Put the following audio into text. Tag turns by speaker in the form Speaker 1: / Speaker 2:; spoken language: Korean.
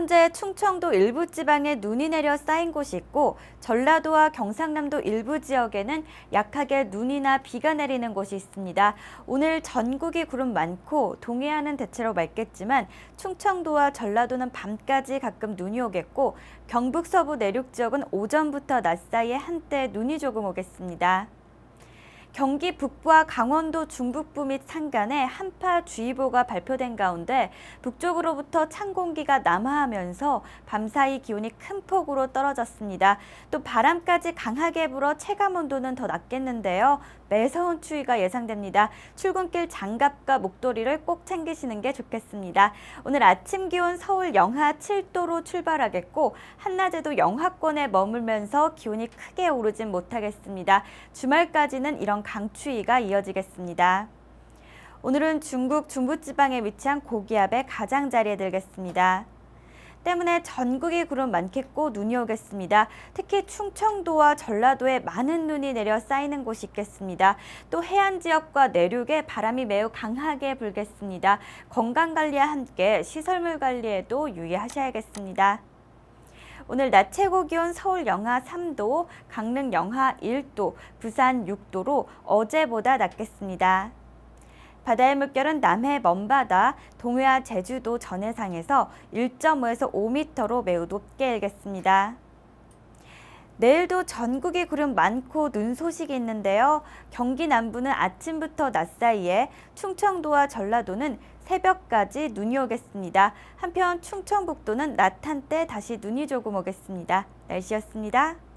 Speaker 1: 현재 충청도 일부 지방에 눈이 내려 쌓인 곳이 있고 전라도와 경상남도 일부 지역에는 약하게 눈이나 비가 내리는 곳이 있습니다. 오늘 전국이 구름 많고 동해안은 대체로 맑겠지만 충청도와 전라도는 밤까지 가끔 눈이 오겠고 경북 서부 내륙 지역은 오전부터 낮 사이에 한때 눈이 조금 오겠습니다. 경기 북부와 강원도 중북부 및 산간에 한파주의보가 발표된 가운데 북쪽으로부터 찬 공기가 남하하면서 밤사이 기온이 큰 폭으로 떨어졌습니다. 또 바람까지 강하게 불어 체감 온도는 더 낮겠는데요. 매서운 추위가 예상됩니다. 출근길 장갑과 목도리를 꼭 챙기시는 게 좋겠습니다. 오늘 아침 기온 서울 영하 7도로 출발하겠고 한낮에도 영하권에 머물면서 기온이 크게 오르진 못하겠습니다. 주말까지는 이런 강추위가 이어지겠습니다. 오늘은 중국 중부지방에 위치한 고기압의 가장자리에 들겠습니다. 때문에 전국이 구름 많겠고 눈이 오겠습니다. 특히 충청도와 전라도에 많은 눈이 내려 쌓이는 곳이 있겠습니다. 또 해안 지역과 내륙에 바람이 매우 강하게 불겠습니다. 건강 관리와 함께 시설물 관리에도 유의하셔야겠습니다. 오늘 낮 최고 기온 서울 영하 3도, 강릉 영하 1도, 부산 6도로 어제보다 낮겠습니다. 바다의 물결은 남해 먼바다, 동해와 제주도 전해상에서 1.5에서 5m로 매우 높게 일겠습니다. 내일도 전국이 구름 많고 눈 소식이 있는데요. 경기 남부는 아침부터 낮 사이에 충청도와 전라도는 새벽까지 눈이 오겠습니다. 한편 충청북도는 낮 한때 다시 눈이 조금 오겠습니다. 날씨였습니다.